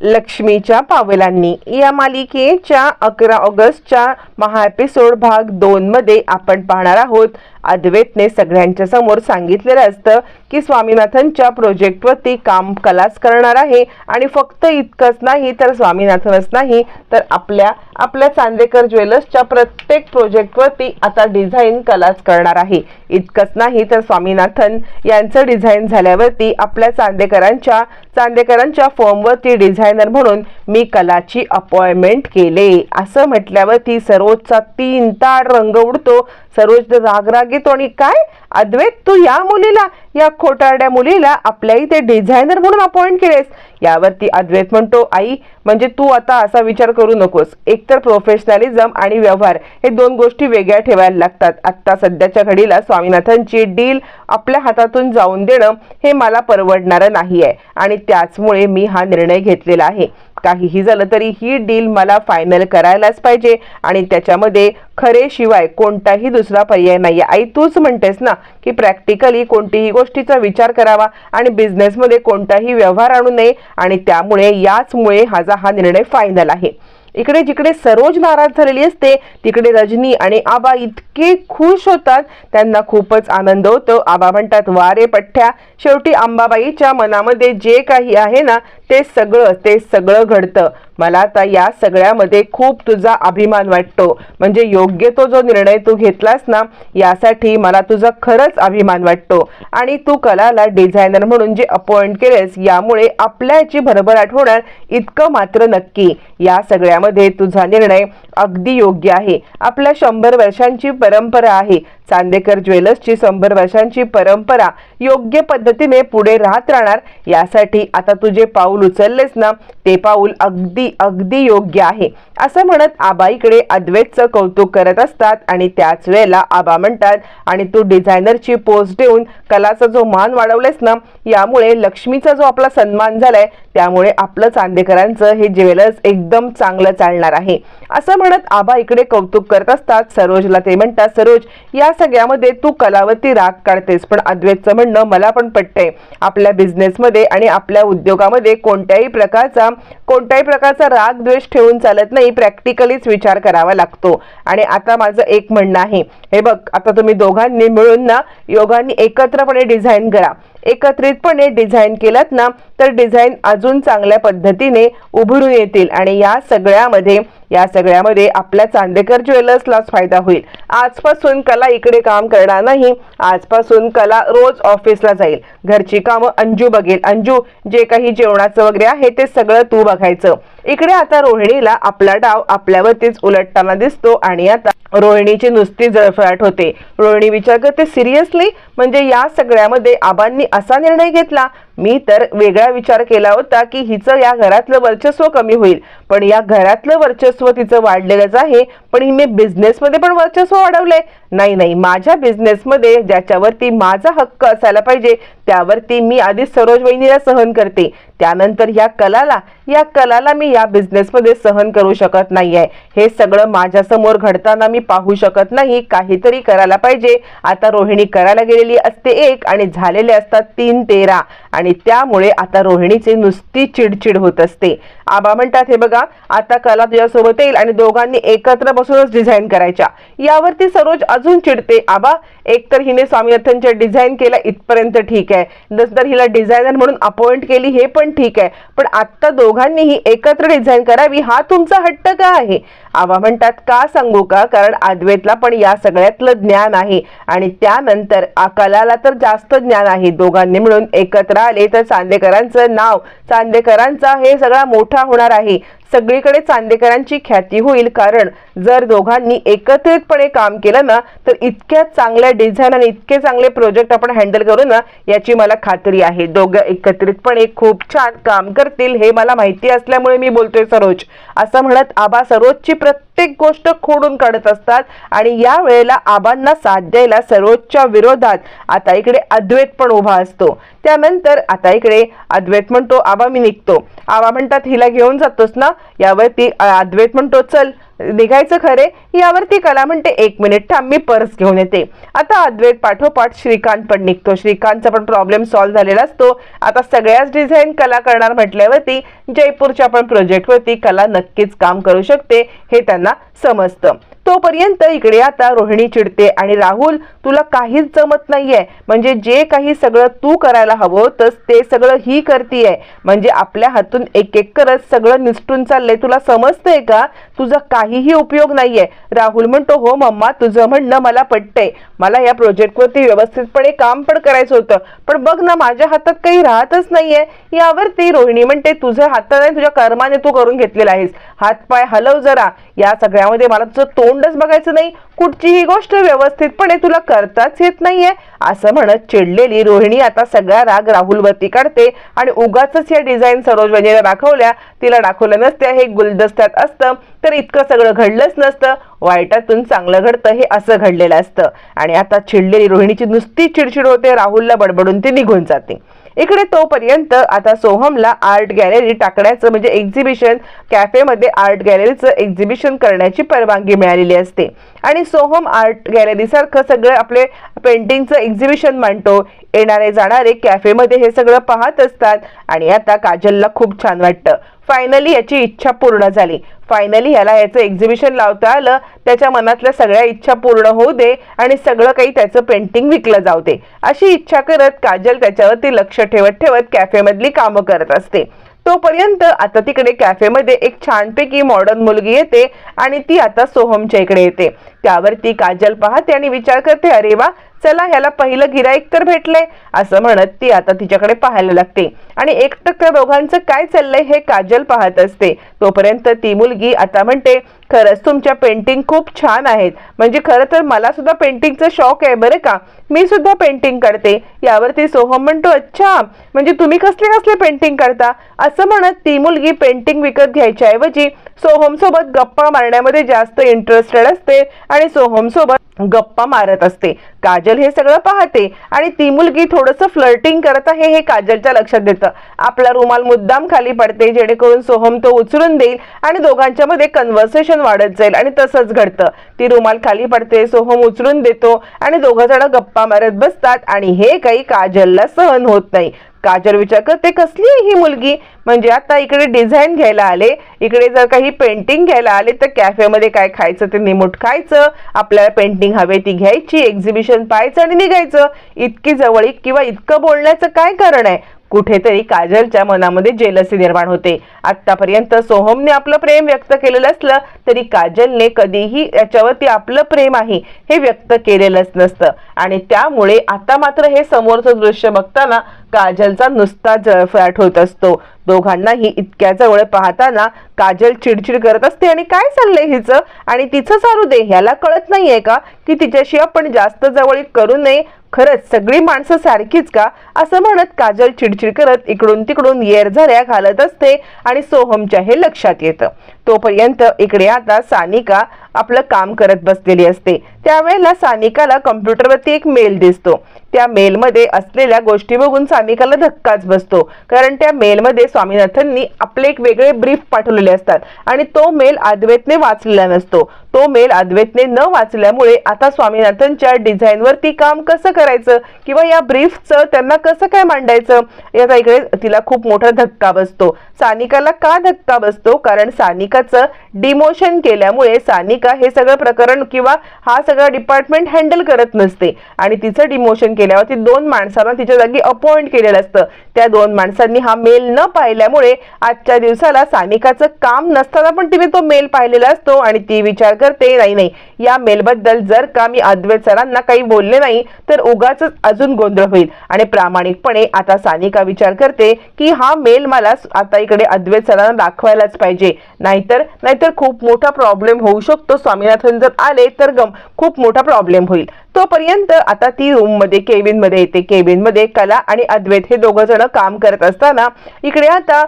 लक्ष्मीच्या पावलांनी. या मालिकेच्या अकरा ऑगस्टच्या महा एपिसोड भाग दोन मध्ये आपण पाहणार आहोत. अद्वैतने सगळ्यांच्या समोर सांगितलेलं असतं की स्वामीनाथनच्या प्रोजेक्टवरती काम कलाच करणार आहे आणि फक्त इतकंच नाही तर स्वामीनाथनच नाही तर आपल्या आपल्या चांदेकर ज्वेलर्सच्या प्रत्येक प्रोजेक्टवरती आता डिझाईन कलाच करणार आहे. इतकंच नाही तर स्वामीनाथन यांचं डिझाईन झाल्यावरती आपल्या चांदेकरांच्या चांदेकरांच्या फॉर्मवरती डिझाईन डिझायनर म्हणून मी कलाची अपॉइंटमेंट केले. असं म्हटल्यावर ती सरोजचा तीन ताड रंग उडतो. सरोज राग येतो आणि काय? अद्वैत तू या मुलीला या खोटारड्या मुलीला आपल्या इथे डिझायनर म्हणून अपॉइंट केलेस. यावरती अद्वैत म्हणतो आई म्हणजे तू आता असा विचार करू नकोस. एकतर प्रोफेशनलिझम आणि व्यवहार हे दोन गोष्टी वेगळ्या ठेवायला लागतात. आत्ता सध्याच्या घडीला स्वामीनाथनची डील आपल्या हातातून जाऊन देणं हे मला परवडणारं नाही आहे आणि त्याचमुळे मी हा निर्णय घेतलेला आहे. काहीही झालं तरी ही डील मला फायनल करायलाच पाहिजे. आणि त्याच्यामध्ये खरे शिवाय कोणताही दुसरा पर्याय नाही आई तूच म्हणतेस ना की प्रॅक्टिकली कोणतीही गोष्टीचा विचार करावा आणि बिझनेसमध्ये कोणताही व्यवहार आणू नये. आणि त्यामुळे याचमुळे माझा हा निर्णय फायनल आहे. इकडे जिकडे सरोज नाराज झालेली असते तिकडे रजनी आणि आबा इतके खुश होतात त्यांना खूपच आनंद होतो. आबा म्हणतात वारे पठ्ठ्या. शेवटी अंबाबाईच्या मनामध्ये जे काही आहे ना ते सगळं ते सगळं घडतं. मला आता या सगळ्यामध्ये खूप तुझा अभिमान वाटतो. म्हणजे योग्य तो जो निर्णय तू घेतलास ना यासाठी मला तुझा खरंच अभिमान वाटतो. आणि तू कलाला डिझायनर म्हणून जे अपॉइंट केलेस यामुळे आपल्याची भरभराट होणार इतकं मात्र नक्की. या सगळ्या सगळ्यामध्ये तुझा निर्णय अगदी योग्य आहे. आपल्या शंभर वर्षांची परंपरा आहे. चांदेकर ज्वेलर्सची शंभर वर्षांची परंपरा योग्य पद्धतीने पुढे राहत राहणार यासाठी आता तुझे पाऊल उचललेस ना ते पाऊल अगदी अगदी योग्य आहे. असं म्हणत आबाईकडे अद्वैतचं कौतुक करत असतात आणि त्याच वेळेला आबा म्हणतात आणि तू डिझायनरची पोस्ट देऊन कलाचा जो मान वाढवलेस ना यामुळे लक्ष्मीचा जो आपला सन्मान झालाय त्यामुळे आपलं चांदेकरांचं हे ज्वेलर्स एकदम चांगलं चालणार आहे. असं म्हणत आबा इकडे कौतुक करत असतात सरोजला ते म्हणतात सरोज या सगळ्यामध्ये तू कलावती राग काढतेस. पण अद्वैतचं म्हणणं मला पण पटतंय. आपल्या बिझनेसमध्ये आणि आपल्या उद्योगामध्ये कोणत्याही प्रकारचा कोणत्याही प्रकारचा राग द्वेष ठेवून चालत नाही. प्रॅक्टिकलीच विचार करावा लागतो. आणि आता माझं एक म्हणणं आहे. हे बघ आता तुम्ही दोघांनी मिळून ना योगांनी एकत्रपणे डिझाईन करा. एकत्रितपणे डिझाईन केलात ना तर डिझाईन अजून चांगल्या पद्धतीने उभरून येतील आणि या सगळ्यामध्ये या सगळ्यामध्ये आपल्या चांदेकर ज्वेलर्सलाच फायदा होईल. आजपासून कला इकडे काम करणार नाही आजपासून कला रोज ऑफिसला जाईल. घरची कामं अंजू बघेल. अंजू जे काही जेवणाचं वगैरे आहे ते सगळं तू बघायचं. इकडे आता रोहिणीला आपला डाव आपल्यावरतीच उलटताना दिसतो आणि आता रोहिणीची नुसती जळफळाट होते. रोहिणी विचार करते सिरियसली? म्हणजे या सगळ्यामध्ये आबांनी असा निर्णय घेतला. मी तर वेगळा विचार केला होता की हिचं या घरातलं वर्चस्व कमी होईल. पण या घरातलं वर्चस्व तिचं वाढलेलंच आहे. पण ही मी बिझनेसमध्ये पण वर्चस्व वाढवलंय. नाही नाही माझ्या बिझनेसमध्ये ज्याच्यावरती माझा हक्क असायला पाहिजे त्यावरती मी आधी सरोज वहिनीला सहन करते. त्यानंतर या कलाला या कलाला मी या बिझनेसमध्ये सहन करू शकत नाही आहे हे सगळं माझ्यासमोर घडताना मी पाहू शकत नाही. काहीतरी करायला पाहिजे. आता रोहिणी करायला गेलेली असते एक आणि झालेले असतात तीन तेरा. आणि त्यामुळे आता रोहिणीचे नुसती चिडचिड होत असते. आबा म्हणतात हे बघा आता कला तुझ्यासोबत येईल आणि दोघांनी एकत्र बसूनच डिझाईन करायच्या. यावरती सरोज अजून चिडते आबा एकतर हिने स्वामीनाथनच्या डिझाईन केला इथपर्यंत ठीक आहे. नंतर हिला डिझायनर म्हणून अपॉइंट केली हे पण ठीक आहे. पण आत्ता दोघांनीही एकत्र डिझाईन करावी हा तुमचा हट्ट का आहे? आबा म्हणतात का सांगू का? कारण अद्वैतला पण या सगळ्यातलं ज्ञान आहे आणि त्यानंतर कलाला तर जास्त ज्ञान आहे. दोघांनी मिळून एकत्र आले तर चांदेकरांचं नाव चांदेकरांचा हे सगळा मोठा होणार आहे. सगळीकडे चांदेकरांची ख्याती होईल. कारण जर दोघांनी एकत्रितपणे काम केलं ना तर इतक्या चांगल्या डिझाईन आणि इतके चांगले प्रोजेक्ट आपण हँडल करू ना याची मला खात्री आहे. दोघं एकत्रितपणे खूप छान काम करतील हे मला माहिती असल्यामुळे मी बोलतोय सरोज. असं म्हणत आबा सरोजची प्रत्येक गोष्ट खोडून काढत असतात आणि या वेळेला आबांना साथ द्यायला सरोजच्या विरोधात आता इकडे अद्वैत पण उभा असतो. त्यानंतर आता इकडे अद्वैत म्हणतो आबा मी निघतो. आबा म्हणतात हिला घेऊन जातोस ना? यावरती अद्वैत म्हणतो चल निघायचं खरे. यावरती कला म्हणते एक मिनिट थांब मी पर्स घेऊन येते. आता अद्वैत पाठोपाठ श्रीकांत पण निघतो. श्रीकांतचा पण प्रॉब्लेम सॉल्व्ह झालेला असतो. आता सगळ्याच डिझाईन कला करणार म्हटल्यावरती जयपूरच्या पण प्रोजेक्टवरती कला नक्कीच काम करू शकते हे त्यांना समजतं. तोपर्यंत इकडे आता रोहिणी चिडते आणि राहुल तुला काहीच जमत नाहीये. म्हणजे जे काही सगळं तू करायला हवं होतंस ते सगळं ही करतीये. म्हणजे आपल्या हातून एक एक करत सगळं निसटून चाललंय. तुला समजतंय का? तुझा काहीही उपयोग नाहीये. राहुल म्हणतो हो मम्मा तुझं म्हणणं मला पटतंय. मला या प्रोजेक्टवरती व्यवस्थितपणे काम पण करायचं होतं. पण बघ ना माझ्या हातात काही राहतच नाहीये. यावरती रोहिणी म्हणते तुझ्या हातात नाही तुझ्या कर्माने तू करून घेतलेला आहेस. हातपाय हलव जरा. या सगळ्यामध्ये मला तुझं तोंडच बघायचं नाही. कुठचीही गोष्ट व्यवस्थितपणे तुला करताच येत नाहीये. असं म्हणत चिडलेली रोहिणी आता सगळा राग राहुलवरती काढते आणि उगाच या डिझाईन सरोज सरोजवनीला दाखवल्या. तिला दाखवलं नसत्या हे गुलदस्त्यात असतं. तर इतकं सगळं घडलंच नसतं. वाईटातून चांगलं घडतं हे असं घडलेलं असतं. आणि आता चिडलेली रोहिणीची नुसती चिडचिड होते राहुलला बडबडून ती निघून जाते. इकडे तोपर्यंत आता सोहमला आर्ट गॅलरी टाकण्याचं म्हणजे एक्झिबिशन कॅफेमध्ये आर्ट गॅलरीचं एक्झिबिशन करण्याची परवानगी मिळालेली असते. आणि सोहम आर्ट गॅलरीसारखं सगळं आपले पेंटिंगचं एक्झिबिशन मांडतो. येणारे जाणारे कॅफेमध्ये हे सगळं पाहत असतात. आणि आता काजलला खूप छान वाटतं. फायनली याची इच्छा पूर्ण झाली. फायनली ह्याला याचं एक्झिबिशन लावता आलं. त्याच्या मनातल्या सगळ्या इच्छा पूर्ण होऊ दे आणि सगळं काही त्याचं पेंटिंग विकलं जाऊ दे. अशी इच्छा करत काजल त्याच्यावरती लक्ष ठेवत ठेवत कॅफेमधली कामं करत असते. तोपर्यंत आता तिकडे कॅफेमध्ये एक छानपैकी मॉडर्न मुलगी येते आणि ती आता सोहमच्या इकडे येते. त्यावरती काजल पाहते आणि विचार करते अरे वा चला ह्याला पहिलं गिराईक तर भेटले असं म्हणत ती आता तिच्याकडे पाहायला लागते. आणि एकटक दोघांचं काय चाललंय हे काजल पाहत असते. तोपर्यंत ती मुलगी आता म्हणते खरंच तुमच्या पेंटिंग खूप छान आहेत. म्हणजे खरं तर मला सुद्धा पेंटिंगचा शौक आहे बरं का? मी सुद्धा पेंटिंग काढते. यावरती सोहम म्हणतो अच्छा म्हणजे तुम्ही कसले कसले पेंटिंग काढता? असं म्हणत ती मुलगी पेंटिंग विकत घ्यायच्या ऐवजी सोहम सोबत गप्पा मारण्यामध्ये जास्त इंटरेस्टेड असते आणि सोहम सोबत गप्पा मारत असते. काजल हे सगळं पाहते आणि ती मुलगी थोडंसं फ्लर्टिंग करत आहे हे काजलच्या लक्षात देतं आपला रुमाल मुद्दाम खाली पडते जेणेकरून सोहम तो उचलून देईल आणि दोघांच्या मध्ये कन्व्हर्सेशन वाढत जाईल आणि तसंच घडतं. ती रुमाल खाली पडते सोहम उचलून देतो आणि दोघं जण गप्पा मारत बसतात आणि हे काही काजलला सहन होत नाही. काजल विचार करते कसली आहे ही मुलगी? म्हणजे आता इकडे डिझाईन घ्यायला आले. इकडे जर काही पेंटिंग घ्यायला आले तर कॅफेमध्ये काय खायचं ते निमूट खायचं. आपल्याला पेंटिंग हवे ती घ्यायची एक्झिबिशन पाहायचं आणि निघायचं. इतकी जवळीक किंवा इतकं बोलण्याचं काय कारण आहे? कुठेतरी काजलच्या मनामध्ये जेलसी निर्माण होते. आतापर्यंत सोहमने आपलं प्रेम व्यक्त केलेलं असलं तरी काजलने कधीही याच्यावरती आपलं प्रेम आहे हे व्यक्त केलेलंच नसतं. आणि त्यामुळे आता मात्र हे समोरचं दृश्य बघताना काजलचा नुसता जळफळाट होत असतो. दोघांनाही इतक्या जवळ पाहताना काजल चिडचिड करत असते. आणि काय चाललंय हिचं? आणि तिचं चालू दे ह्याला कळत नाहीये का की तिच्याशी आपण जास्त जवळ करू नये? खरंच सगळी माणसं सारखीच का? असं म्हणत काजल चिडचिड करत इकडून तिकडून येरझऱ्या घालत असते आणि सोहमच्या हे लक्षात येतं. तोपर्यंत इकडे आता सानिका आपलं काम करत बसलेली असते. त्यावेळेला सानिकाला कम्प्युटरवरती एक मेल दिसतो. त्या मेलमध्ये असलेल्या गोष्टी बघून सानिकाला धक्काच बसतो. कारण त्या मेलमध्ये स्वामीनाथननी आपले एक वेगळे ब्रीफ पाठवलेले असतात. आणि तो मेल अद्वैतने वाचलेला नसतो. तो मेल अद्वैतने न वाचल्यामुळे आता स्वामीनाथनच्या डिझाईनवरती काम कसं करायचं? किंवा या ब्रीफचं त्यांना कसं काय मांडायचं? याचा इकडे तिला खूप मोठा धक्का बसतो. सानिकाला का धक्का बसतो? कारण सानिकाचं डिमोशन केल्यामुळे सानिका हे सगळं प्रकरण किंवा हा सगळा डिपार्टमेंट हँडल करत नसते. आणि तिचं डिमोशन केल्यावर ती दोन माणसांना तिच्या जागी अपॉइंट केलेलं असतं. त्या दोन माणसांनी हा मेल न पाहिल्यामुळे आजच्या दिवसाला सानिकाचं काम नसताना पण तिने तो मेल पाहिलेला असतो आणि ती विचार करते नाही नाही. या मेलबद्दल जर का मी अद्वैत सरांना काही बोलले नाही तर उगाच अजून गोंधळ होईल. आणि प्रामाणिकपणे आता सानिका विचार करते की हा मेल मला आता इकडे अद्वैत सरांना दाखवायलाच पाहिजे. नाहीतर नाहीतर खूप मोठा प्रॉब्लेम होऊ शकतो. स्वामीनाथन जर आले तर गम. खूप मोठा प्रॉब्लेम होईल. तोपर्यंत आता ती रूममध्ये केबिनमध्ये येते. केबिनमध्ये कला आणि अद्वैत हे दोघं जण काम करत असताना इकडे आता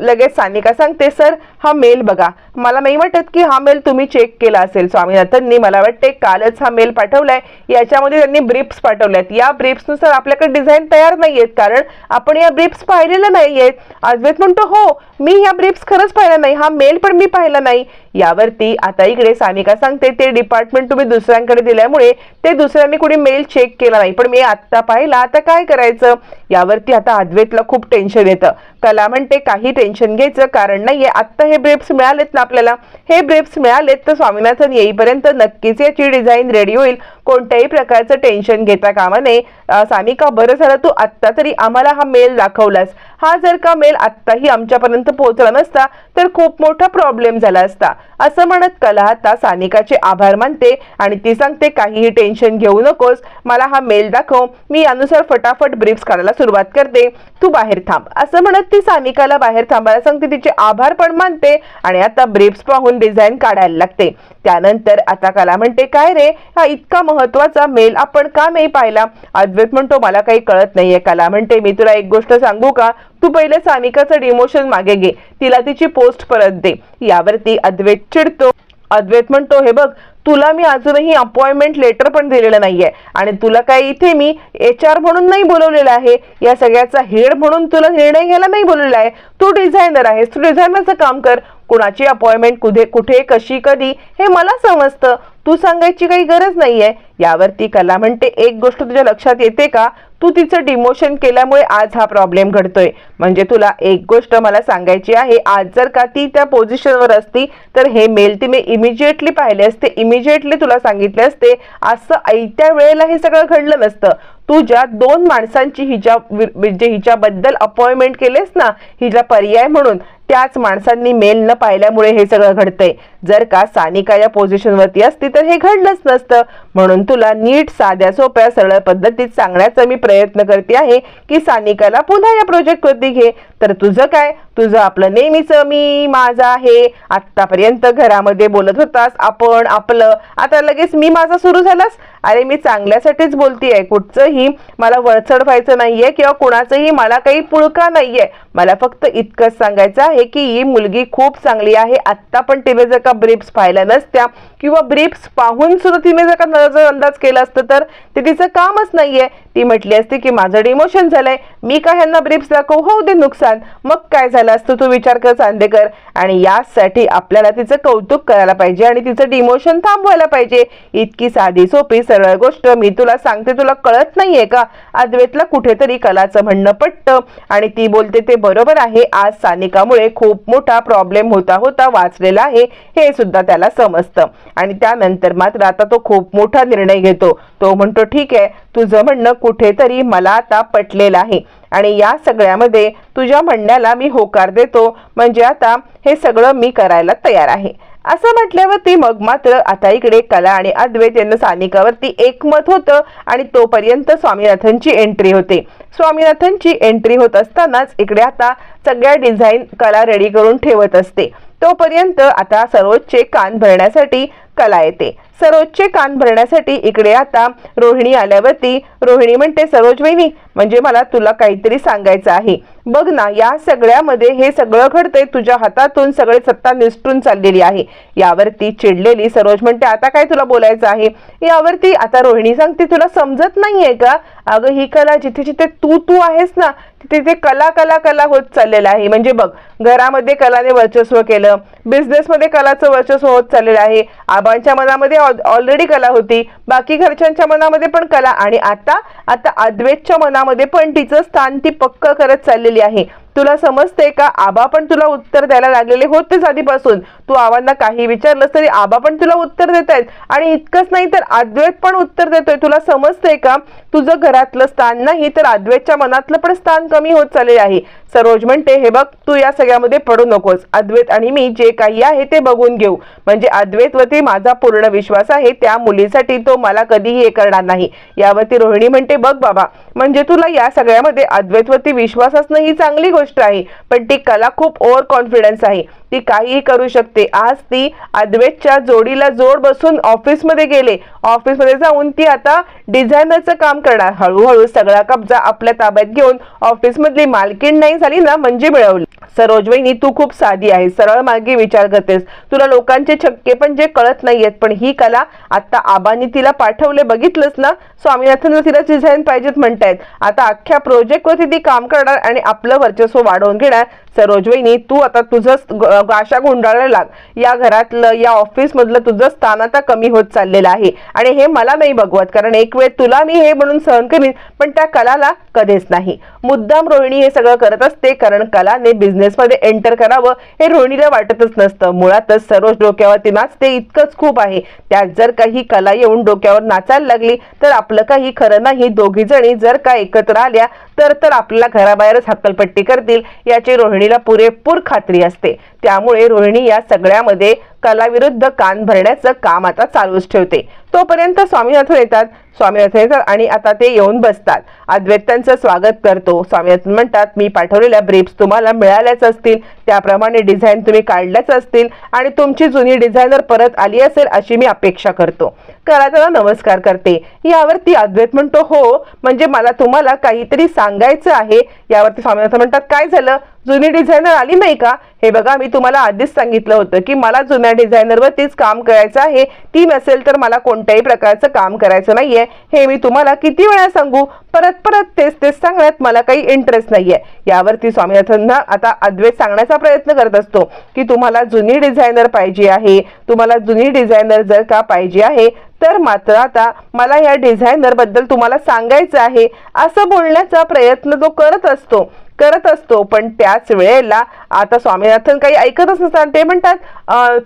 लगेच सानिका सांगते सर हा मेल बघा. मला नाही वाटत की हा मेल तुम्ही चेक केला असेल स्वामीनाथननी. मला वाटते कालच हा मेल पाठवलाय. याच्यामध्ये त्यांनी ब्रिप्स पाठवल्यात. या ब्रिप्सनुसार आपल्याकडे डिझाईन तयार नाही आहेत कारण आपण या ब्रिप्स पाहिलेल्या आहेत अद्वैत म्हणतो हो मी या ब्रिप्स खरंच पाहिला नाही. हा मेल पण मी पाहिला नाही. यावरती आता इकडे सानिका सांगते ते डिपार्टमेंट तुम्ही दुसऱ्यांकडे दिल्यामुळे ते दुसऱ्यांनी कुणी मेल चेक केला नाही. पण मी आत्ता पाहिला आता काय करायचं? यावरती आता अद्वैतला खूप टेन्शन येतं. कला म्हणते काही टेन्शन घ्यायचं कारण नाहीये. आत्ता हे ब्रेप्स मिळालेत ना आपल्याला? हे ब्रेप्स मिळालेत तर स्वामीनाथन येईपर्यंत नक्कीच याची डिझाईन रेडी होईल. कोणत्याही प्रकारचं टेन्शन घेता कामा नये. सामिका सानिका बरं झालं तू आत्ता तरी आम्हाला हा मेल दाखवलास. हा जर का मेल आत्ताही आमच्यापर्यंत पोहोचला नसता तर खूप मोठा प्रॉब्लेम झाला असता. असं म्हणत कला आता सानिकाचे आभार मानते आणि ती सांगते काहीही टेन्शन घेऊ नकोस. मला हा मेल दाखव. मी यानुसार फटाफट ब्रीफ्स काढायला सुरुवात करते. तू बाहेर थांब. असं म्हणत ती सानिकाला बाहेर थांबायला सांगते. तिचे आभार पण मानते आणि आता ब्रीफ्स पाहून डिझाईन काढायला लागते. त्यानंतर आता कला म्हणते काय रे? हा इतका महत्त्वाचा मेल आपण का नाही पाहिला? अद्वैत म्हणतो मला काही कळत नाहीये कला. म्हणते मी तुला एक गोष्ट सांगू का? तू पहिले सानिकाचं डिमोशन मागे घे. तिला तिची पोस्ट परत दे. यावरती अद्वैत चिडतो. अद्वैत म्हणतो हे बघ तुला मी अजूनही अपॉइंटमेंट लेटर पण दिलेलं नाहीये. आणि तुला काय इथे मी एच आर म्हणून नाही बोलवलेलं आहे. या सगळ्याचा हेड म्हणून तुला निर्णय घ्यायला नाही बोलवलेला आहे. तू डिझायनर आहेस. तू डिझायनरचं काम कर. कुणाची अपॉइंटमेंट कुठे कुठे कशी कधी हे मला समजतं. तू सांगायची काही गरज नाहीये. यावरती कला म्हणते एक गोष्ट तुझ्या लक्षात येते का? तू तिचं डिमोशन केल्यामुळे आज हा प्रॉब्लेम घडतोय. म्हणजे तुला एक गोष्ट मला सांगायची आहे आज जर का ती त्या पोझिशनवर असती तर हे मेल तिने इमिजिएटली पाहिले असते. इमिजिएटली तुला सांगितले असते असं आयत्या वेळेला हे सगळं घडलं नसतं. तू ज्या दोन माणसांची हिच्या म्हणजे हिच्याबद्दल अपॉइंटमेंट केलेस ना हिला पर्याय म्हणून त्याच माणसांनी मेल न पाहिल्यामुळे हे सगळं घडतंय. जर का सानिका या पोझिशनवरती असती तर हे घडलंच नसतं. म्हणून तुला नीट साध्या सोप्या सरळ पद्धतीत सांगण्याचा मी प्रयत्न करते आहे की सानिकाला पुन्हा या प्रोजेक्टवरती घे. तर तुझं काय? तुझं आपलं नेहमीचं मी माझा आहे. आत्तापर्यंत घरामध्ये बोलत होतास आपण आपलं. आता लगेच मी माझा सुरू झालास? अरे मी चांगल्यासाठीच बोलतीये. कुठचंही मला वळचड व्हायचं नाहीये किंवा कुणाचंही मला काही पुळका नाहीये. मला फक्त इतकंच सांगायचं आहे की ही मुलगी खूप चांगली आहे. आत्ता पण तिने जर का ब्रीप्स पाहिल्या नसत्या किंवा ब्रीप्स पाहून सुद्धा तिने जर का नजर अंदाज केला असतं तर ते तिचं कामच नाहीये. ती म्हटली असती की माझं डिमोशन झालंय. मी का ह्यांना ब्रीप्स दाखवू? होऊ दे नुकसान. मग काय झालं असतं? तू विचार कर चांदेकर. आणि यासाठी आपल्याला तिचं कौतुक करायला पाहिजे आणि तिचं डिमोशन थांबवायला पाहिजे. इतकी साधी सोपी सरळ गोष्ट. मी तुला सांगते तुला कळत नाहीये का? अद्वैतला कुठेतरी कलाचं म्हणणं पटतं. आणि ती बोलते ते बरोबर आहे. आज सानिकामुळे खूप मोठा प्रॉब्लेम होता होता वाचलेला आहे. हे सुद्धा त्याला समजतं. आणि त्यानंतर मात्र आता तो खूप मोठा निर्णय घेतो. तो म्हणतो ठीक आहे तुझं म्हणणं कुठेतरी मला आता पटलेलं आहे. आणि या सगळ्यामध्ये तुझ्या म्हणण्याला मी होकार देतो. म्हणजे आता हे सगळं मी करायला तयार आहे. असं म्हटल्यावरती मग मात्र आता इकडे कला आणि अद्वैत यांना सानिकावरती एकमत होतं आणि तोपर्यंत स्वामीनाथनची एंट्री होते. स्वामीनाथनची एंट्री होत असतानाच इकडे आता सगळ्या डिझाईन कला रेडी करून ठेवत असते. तोपर्यंत आता सरोजचे कान भरण्यासाठी कला येते. सरोजचे कान भरण्यासाठी इकडे आता रोहिणी आल्यावरती रोहिणी म्हणते सरोज वहिनी म्हणजे मला तुला काहीतरी सांगायचं आहे. बघ ना या सगळ्यामध्ये हे सगळं घडतंय तुझ्या हातातून सगळे सत्ता निसटून चाललेली आहे. यावरती चिडलेली सरोज म्हणते आता काय तुला बोलायचं आहे? यावरती आता रोहिणी सांगते तुला समजत नाहीये का? अगं ही कला जिथे जिथे तू तू आहेस ना तिथे ते कला कला कला होत चाललेलं आहे. म्हणजे बघ घरामध्ये कलाने वर्चस्व केलं बिझनेसमध्ये कलाचं वर्चस्व होत चाललेलं आहे. आबांच्या मनामध्ये ऑलरेडी कला होती. बाकी घरच्यांच्या मनामध्ये पण कला आणि आता आता अद्वैतच्या मनामध्ये पण तिचं स्थान ती पक्क करत चाललेली आहे. तुला समजते का? आबा पण तुला उत्तर द्यायला लागलेले होतेच आधीपासून. तू आबांना काही विचारलंस तरी आबा पण तुला उत्तर देत आहेत आणि इतकंच नाही तर अद्वैत पण उत्तर देतोय. तुला समजते का? तुझं घरातलं स्थान नाही तर अद्वैतच्या मनातलं पण स्थान कमी होत चालले आहे. सरोज म्हणते हे बघ तू या सगळ्यामध्ये पडू नकोस. अद्वैत आणि मी जे काही आहे ते बघून घेऊ. म्हणजे अद्वैतवरती माझा पूर्ण विश्वास आहे. त्या मुलीसाठी तो मला कधीही हे करणार नाही. यावरती रोहिणी म्हणते बघ बाबा म्हणजे तुला या सगळ्यामध्ये अद्वैतवरती विश्वास असणं ही चांगली गोष्ट आहे पण ती कला खूप ओव्हर कॉन्फिडन्स आहे. ती काहीही करू शकते. आज ती अद्वैतच्या जोडीला जोड बसून ऑफिसमध्ये गेले. ऑफिसमध्ये जाऊन ती आता डिझायनरचं काम करणार. हळूहळू सगळा कब्जा आपल्या ताब्यात घेऊन ऑफिसमधली मालकीण नाही झाली ना म्हणजे मिळवली. सरोज वहिनी तू खूप साधी आहे सरळ मार्गे विचार करतेस. तुला लोकांचे छक्के पण जे कळत नाहीयेत पण ही कला आता आबांनी तिला पाठवले बघितलंच ना? स्वामीनाथन तिला डिझाईन पाहिजेत म्हणतायत. आता अख्ख्या प्रोजेक्टवरती ती काम करणार आणि आपलं वर्चस्व वाढवून घेणार. सरोजवाईनी तू आता तुझं गाशा गुंडाळायला लाग. या घरातलं या ऑफिसमधलं तुझं स्थान आता कमी होत चाललेलं आहे. आणि हे मला नाही बघवत कारण एक वेळ तुला मी हे म्हणून सहन करीन पण त्या कलाला कधीच नाही. मुद्दाम रोहिणी हे सगळं करत असते कारण कलाने बिझनेसमध्ये एंटर करावं हे रोहिणीला वाटतच नसतं. मुळातच सरोज डोक्यावरती नाचते इतकंच खूप आहे. त्यात जर काही कला येऊन डोक्यावर नाचायला लागली तर आपलं काही खरं नाही. दोघी जणी जर का एकत्र आल्या तर तर आपल्याला घराबाहेरच हक्कलपट्टी करतील याची रोहिणी रोहिणीला पुरेपूर खात्री असते. त्यामुळे रोहिणी या सगळ्यामध्ये कलाविरुद्ध कान भरण्याचं काम आता चालूच ठेवते. तोपर्यंत स्वामीनाथन येतात. स्वामीनाथन येतात आणि आता ते येऊन बसतात. अद्वैतांचं स्वागत करतो. स्वामीनाथन म्हणतात मी पाठवलेल्या ब्रीफ्स तुम्हाला मिळाल्याच असतील. त्याप्रमाणे डिझाईन तुम्ही काढल्याच असतील आणि तुमची जुनी डिझायनर परत आली असेल अशी मी अपेक्षा करतो. कला नमस्कार करते. यावरती अद्वैत म्हणतो हो म्हणजे मला तुम्हाला काहीतरी सांगायचं आहे. यावरती स्वामीनाथन म्हणतात काय झालं? जुनी डिझायनर आली नाही का? हे बघा मी तुम्हाला आधीच सांगितलं होतं की मला जुन्या डिझायनरवरतीच काम करायचं आहे. ती नसेल तर मला कोणत्याही प्रकारचं काम करायचं नाहीये. हे मी तुम्हाला किती वेळा सांगू? परत परत तेच तेच सांगण्यात मला काही इंटरेस्ट नाहीये. यावरती स्वामीनाथांना आता अद्वैत सांगण्याचा प्रयत्न करत असतो की तुम्हाला जुनी डिझायनर पाहिजे आहे. तुम्हाला जुनी डिझायनर जर का पाहिजे आहे तर मात्र आता मला या डिझायनरबद्दल तुम्हाला सांगायचं आहे. असं बोलण्याचा प्रयत्न तो करत असतो. करत असतो. पण त्याच वेळेला आता स्वामीनाथन काही ऐकतच नसतात. ते म्हणतात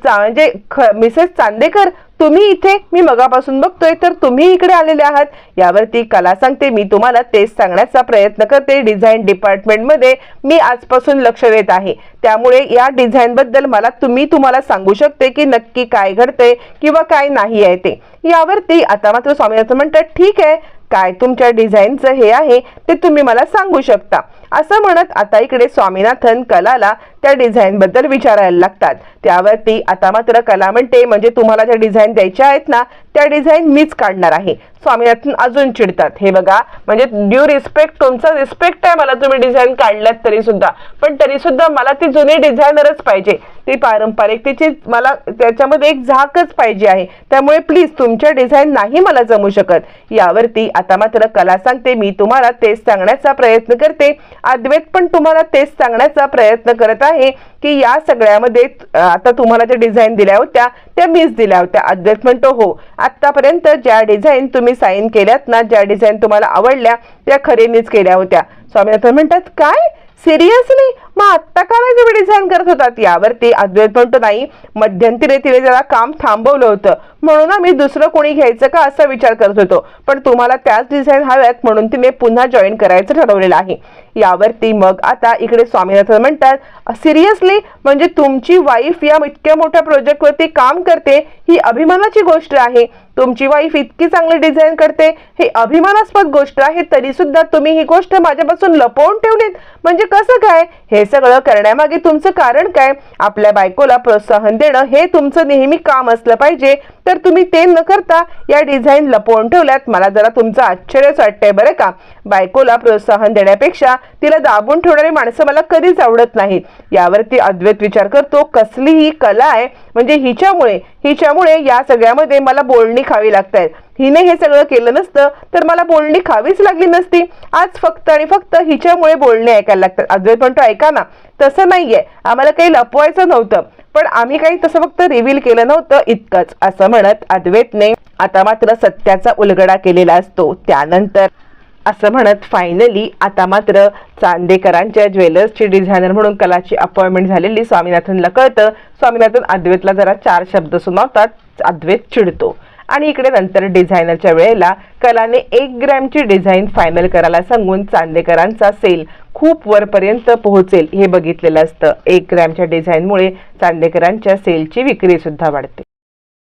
चा- म्हणजे ख- मिसेस चांदेकर तुम्ही इथे मी मगापासून बघतोय तर तुम्ही इकडे आलेले आहात. यावरती कला सांगते. मी तुम्हाला तेच सांगण्याचा प्रयत्न करते. डिझाईन डिपार्टमेंटमध्ये मी आजपासून लक्ष देत आहे. त्यामुळे या डिझाईनबद्दल मला तुम्ही तुम्हाला सांगू शकते की नक्की काय घडते किंवा काय नाही आहे ते. यावरती आता मात्र स्वामीनाथन म्हणतात ठीक आहे काय तुमच्या डिझाईनचं हे आहे ते तुम्ही मला सांगू शकता. असं म्हणत आता इकडे स्वामीनाथन कलाला त्या डिझाईन बद्दल विचारायला लागतात. त्यावरती आता मात्र कला म्हणते म्हणजे तुम्हाला ज्या डिझाईन द्यायच्या आहेत ना त्या डिझाईन मीच काढणार आहे. स्वामीनाथन अजून चिडतात. हे बघा म्हणजे ड्यू रिस्पेक्ट तुमचा रिस्पेक्ट आहे मला तुम्ही डिझाईन काढल्यात तरी सुद्धा पण तरी सुद्धा मला ती जुनी डिझायनरच पाहिजे. ती पारंपरिक तिची मला त्याच्यामध्ये एक झाकच पाहिजे आहे. त्यामुळे प्लीज तुमच्या डिझाईन नाही मला जमू शकत. यावरती आता मात्र कला सांगते मी तुम्हाला तेच सांगण्याचा प्रयत्न करते. अद्वैत पण तुम्हाला तेच सांगण्याचा प्रयत्न करत आहे. की या सगळ्यामध्ये आता तुम्हाला ज्या डिझाईन दिल्या होत्या त्या मीच दिल्या होत्या. अद्वैत म्हणतो हो आतापर्यंत ज्या डिझाईन तुम्ही साईन केल्यात ना ज्या डिझाईन तुम्हाला आवडल्या त्या खरेनीच केल्या होत्या. स्वामीनाथन म्हणतात काय? सिरियसली मग आत्ता का नाही तुम्ही डिझाईन करत होतात यावरती अद्वैत म्हणतो नाही. मध्यंतरी तिने जरा काम थांबवलं होतं. म्हणून आम्ही दुसरं कोणी घ्यायचं का असा विचार करत होतो. पण तुम्हाला त्याच डिझाईन हव्यात म्हणून तिने पुन्हा जॉईन करायचं ठरवलेलं आहे. यावरती मग आता इकडे स्वामीनाथन म्हणतात सिरियसली म्हणजे तुमची वाईफ या इतक्या मोठ्या प्रोजेक्टवरती काम करते ही अभिमानाची गोष्ट आहे. तुमची वाईफ इतकी चांगली डिझाईन करते हे अभिमानास्पद गोष्ट आहे तरी सुद्धा तुम्ही ही गोष्ट माझ्यापासून लपवून ठेवलीत. म्हणजे कसं काय? हे सगळं करण्यामागे तुमचं कारण काय? आपल्या बायकोला प्रोत्साहन देणं हे तुमचं नेहमी काम असलं पाहिजे. तर तुम्ही ते न करता या डिझाईन लपवून ठेवल्यात. मला जरा तुमचं आश्चर्यच वाटतंय बरं का? बायकोला प्रोत्साहन देण्यापेक्षा तिला दाबून ठेवणारी माणसं मला कधीच आवडत नाहीत. यावरती अद्वैत विचार करतो कसली ही कला आहे. म्हणजे हिच्यामुळे हिच्यामुळे या सगळ्यामध्ये मला बोलणी खावी लागतायत. हिने हे सगळं केलं नसतं तर मला बोलणी खावीच लागली नसती. आज फक्त आणि फक्त हिच्यामुळे बोलणे ऐकायला लागतात. अद्वैत म्हणतो ऐका ना तसं नाहीये. आम्हाला काही लपवायचं नव्हतं पण आम्ही काही तसं फक्त रिव्हील केलं नव्हतं इतकंच असं म्हणत अद्वैतने आता मात्र सत्याचा उलगडा केलेला असतो. त्यानंतर असं म्हणत फायनली आता मात्र चांदेकरांच्या ज्वेलर्सची डिझायनर म्हणून कलाची अपॉइंटमेंट झालेली स्वामीनाथनला कळतं. स्वामीनाथन अद्वैतला जरा चार शब्द सुनावतात. अद्वैत चिडतो. आणि इकडे नंतर डिझायनरच्या वेळेला कलाने एक ग्रॅमची डिझाईन फायनल करायला सांगून चांदेकरांचा सेल खूप वरपर्यंत पोहोचेल हे बघितलेलं असतं. एक ग्रॅमच्या डिझाईनमुळे चांदेकरांच्या सेलची विक्री सुद्धा वाढते.